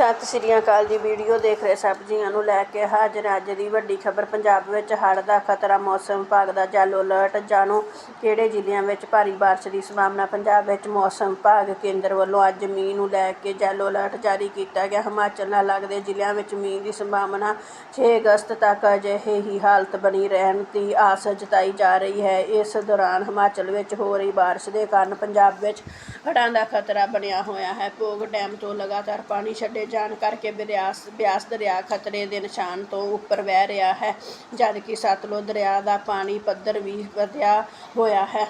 ਸਤਿ ਸ੍ਰੀ ਅਕਾਲ ਜੀ ਵੀਡੀਓ ਦੇਖ ਰਹੇ ਸਭ ਜੀਆਂ ਨੂੰ ਲੈ ਕੇ ਹਾਜ਼ਰ ਅੱਜ ਦੀ ਵੱਡੀ ਖਬਰ। ਪੰਜਾਬ ਵਿੱਚ ਹੜ੍ਹ ਦਾ ਖਤਰਾ, ਮੌਸਮ ਵਿਭਾਗ ਦਾ ਜੈਲੋ ਅਲਰਟ, ਜਾਣੋ ਕਿਹੜੇ ਜ਼ਿਲ੍ਹਿਆਂ ਵਿੱਚ ਭਾਰੀ ਬਾਰਿਸ਼ ਦੀ ਸੰਭਾਵਨਾ? ਪੰਜਾਬ ਵਿੱਚ ਮੌਸਮ ਵਿਭਾਗ ਕੇਂਦਰ ਵੱਲੋਂ ਅੱਜ ਮੀਂਹ ਨੂੰ ਲੈ ਕੇ ਜੈਲੋ ਅਲਰਟ ਜਾਰੀ ਕੀਤਾ ਗਿਆ। ਹਿਮਾਚਲ ਨਾਲ ਲੱਗਦੇ ਜ਼ਿਲ੍ਹਿਆਂ ਵਿੱਚ ਮੀਂਹ ਦੀ ਸੰਭਾਵਨਾ 6 ਅਗਸਤ ਤੱਕ ਅਜਿਹੇ ਹੀ ਹਾਲਤ ਬਣੀ ਰਹਿਣ ਦੀ ਆਸ ਜਤਾਈ ਜਾ ਰਹੀ ਹੈ। ਇਸ ਦੌਰਾਨ ਹਿਮਾਚਲ ਵਿੱਚ ਹੋ ਰਹੀ ਬਾਰਿਸ਼ ਦੇ ਕਾਰਨ ਪੰਜਾਬ ਵਿੱਚ ਹੜ੍ਹਾਂ ਦਾ ਖਤਰਾ ਬਣਿਆ ਹੋਇਆ ਹੈ। ਭੋਗ ਡੈਮ ਤੋਂ ਲਗਾਤਾਰ ਪਾਣੀ ਛੱਡੇ ਜਾਣ ਕਰਕੇ ਬਿਆਸ ਬਿਆਸ ਦਰਿਆ ਖਤਰੇ ਦੇ ਨਿਸ਼ਾਨ ਤੋਂ ਉੱਪਰ ਵਹਿ ਰਿਹਾ ਹੈ, ਜਦਕਿ ਸਤਲੁਜ ਦਰਿਆ ਦਾ ਪਾਣੀ ਪੱਧਰ ਵੀ ਵਧਿਆ ਹੋਇਆ ਹੈ।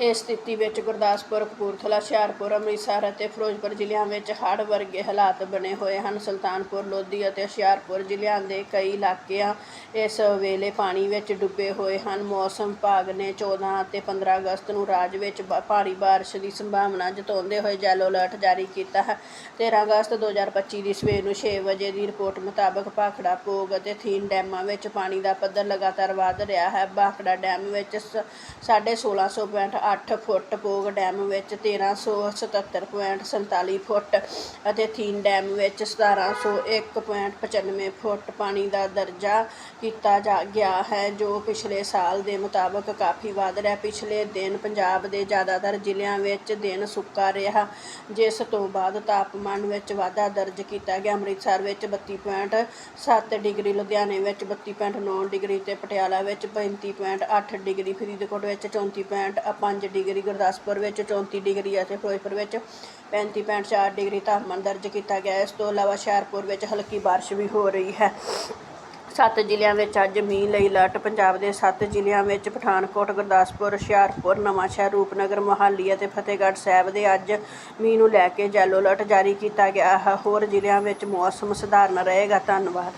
ਇਸ ਸਥਿਤੀ ਵਿੱਚ ਗੁਰਦਾਸਪੁਰ, ਕਪੂਰਥਲਾ, ਹੁਸ਼ਿਆਰਪੁਰ, ਅੰਮ੍ਰਿਤਸਰ ਅਤੇ ਫਿਰੋਜ਼ਪੁਰ ਜ਼ਿਲ੍ਹਿਆਂ ਵਿੱਚ ਹੜ੍ਹ ਵਰਗੇ ਹਾਲਾਤ ਬਣੇ ਹੋਏ ਹਨ। ਸੁਲਤਾਨਪੁਰ, ਲੋਧੀ ਅਤੇ ਹੁਸ਼ਿਆਰਪੁਰ ਜ਼ਿਲ੍ਹਿਆਂ ਦੇ ਕਈ ਇਲਾਕਿਆਂ ਇਸ ਵੇਲੇ ਪਾਣੀ ਵਿੱਚ ਡੁੱਬੇ ਹੋਏ ਹਨ। ਮੌਸਮ ਵਿਭਾਗ ਨੇ 14 ਅਤੇ 15 ਅਗਸਤ ਨੂੰ ਰਾਜ ਵਿੱਚ ਭਾਰੀ ਬਾਰਿਸ਼ ਦੀ ਸੰਭਾਵਨਾ ਜਤਾਉਂਦੇ ਹੋਏ ਯੈਲੋ ਅਲਰਟ ਜਾਰੀ ਕੀਤਾ ਹੈ। 13 ਅਗਸਤ 2025 ਦੀ ਸਵੇਰ ਨੂੰ 6 ਵਜੇ ਦੀ ਰਿਪੋਰਟ ਮੁਤਾਬਕ ਭਾਖੜਾ ਪੋਗ ਅਤੇ ਥੀਨ ਡੈਮਾਂ ਵਿੱਚ ਪਾਣੀ ਦਾ ਪੱਧਰ ਲਗਾਤਾਰ ਵਧ ਰਿਹਾ ਹੈ। ਭਾਖੜਾ ਡੈਮ ਵਿੱਚ 1650 ਅੱਠ ਫੁੱਟ ਪੋਗ ਡੈਮ ਵਿੱਚ 1377.47 ਫੁੱਟ ਅਤੇ ਥੀਨ ਡੈਮ ਵਿੱਚ 1701.95 ਫੁੱਟ ਪਾਣੀ ਦਾ ਦਰਜਾ ਕੀਤਾ ਜਾ ਗਿਆ ਹੈ, ਜੋ ਪਿਛਲੇ ਸਾਲ ਦੇ ਮੁਤਾਬਕ ਕਾਫੀ ਵੱਧ ਰਿਹਾ। ਪਿਛਲੇ ਦਿਨ ਪੰਜਾਬ ਦੇ ਜ਼ਿਆਦਾਤਰ ਜ਼ਿਲ੍ਹਿਆਂ ਵਿੱਚ ਦਿਨ ਸੁੱਕਾ ਰਿਹਾ, ਜਿਸ ਤੋਂ ਬਾਅਦ ਤਾਪਮਾਨ ਵਿੱਚ ਵਾਧਾ ਦਰਜ ਕੀਤਾ ਗਿਆ। ਅੰਮ੍ਰਿਤਸਰ ਵਿੱਚ 32.7 ਡਿਗਰੀ, ਲੁਧਿਆਣੇ ਵਿੱਚ 32.9 ਡਿਗਰੀ ਅਤੇ ਪਟਿਆਲਾ ਵਿੱਚ 35.8 ਡਿਗਰੀ, ਫਰੀਦਕੋਟ ਵਿੱਚ 34.5 ਡਿਗਰੀ, ਗੁਰਦਾਸਪੁਰ ਵਿੱਚ 34 ਡਿਗਰੀ ਅਤੇ ਫਿਰੋਜ਼ਪੁਰ ਵਿੱਚ 35.4 ਡਿਗਰੀ ਤਾਪਮਾਨ ਦਰਜ ਕੀਤਾ ਗਿਆ। ਇਸ ਤੋਂ ਇਲਾਵਾ ਹੁਸ਼ਿਆਰਪੁਰ ਵਿੱਚ ਹਲਕੀ ਬਾਰਿਸ਼ ਵੀ ਹੋ ਰਹੀ ਹੈ। ਸੱਤ ਜ਼ਿਲ੍ਹਿਆਂ ਵਿੱਚ ਅੱਜ ਮੀਂਹ ਲਈ ਅਲਰਟ। ਪੰਜਾਬ ਦੇ ਸੱਤ ਜ਼ਿਲ੍ਹਿਆਂ ਵਿੱਚ ਪਠਾਨਕੋਟ, ਗੁਰਦਾਸਪੁਰ, ਹੁਸ਼ਿਆਰਪੁਰ, ਨਵਾਂਸ਼ਹਿਰ, ਰੂਪਨਗਰ, ਮੋਹਾਲੀ ਅਤੇ ਫਤਿਹਗੜ੍ਹ ਸਾਹਿਬ ਦੇ ਅੱਜ ਮੀਂਹ ਨੂੰ ਲੈ ਕੇ ਯੈਲੋ ਅਲਰਟ ਜਾਰੀ ਕੀਤਾ ਗਿਆ ਹੈ। ਹੋਰ ਜ਼ਿਲ੍ਹਿਆਂ ਵਿੱਚ ਮੌਸਮ ਸਧਾਰਨ ਰਹੇਗਾ। ਧੰਨਵਾਦ।